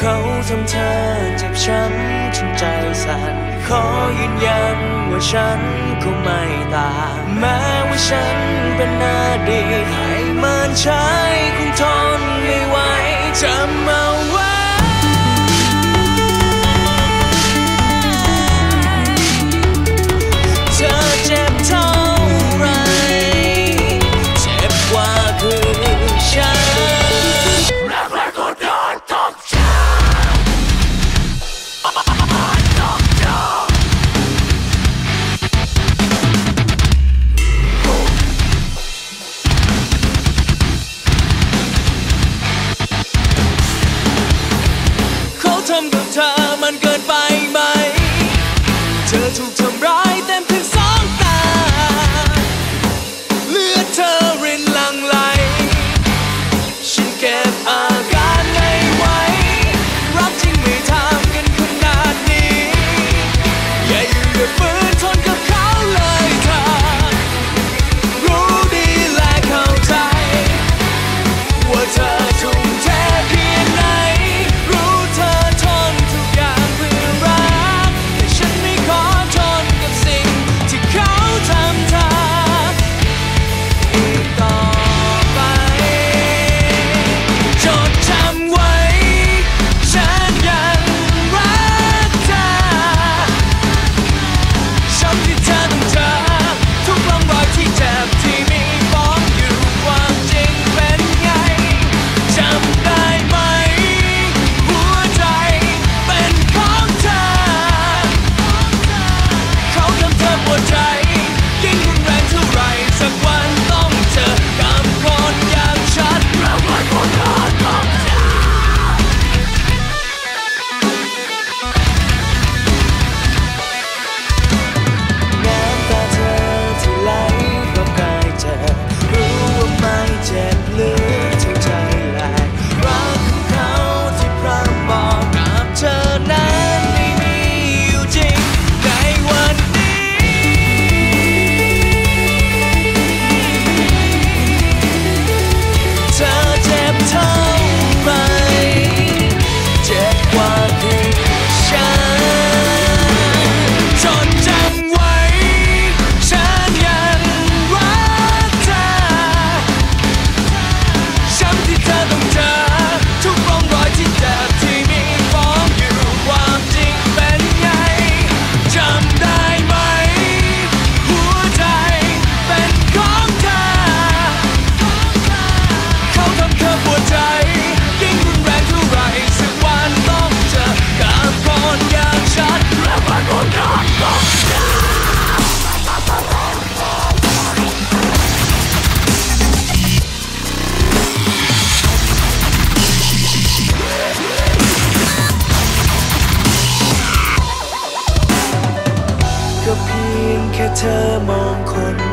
เขาทำเธอเจ็บช้ำจนใจสั่นขอยืนยันว่าฉันก็ไม่ต่างแม้ว่าฉันเป็นนาดีให้มันใช้คงทนไม่ไหวจำเอา 在等着， เธอมองคน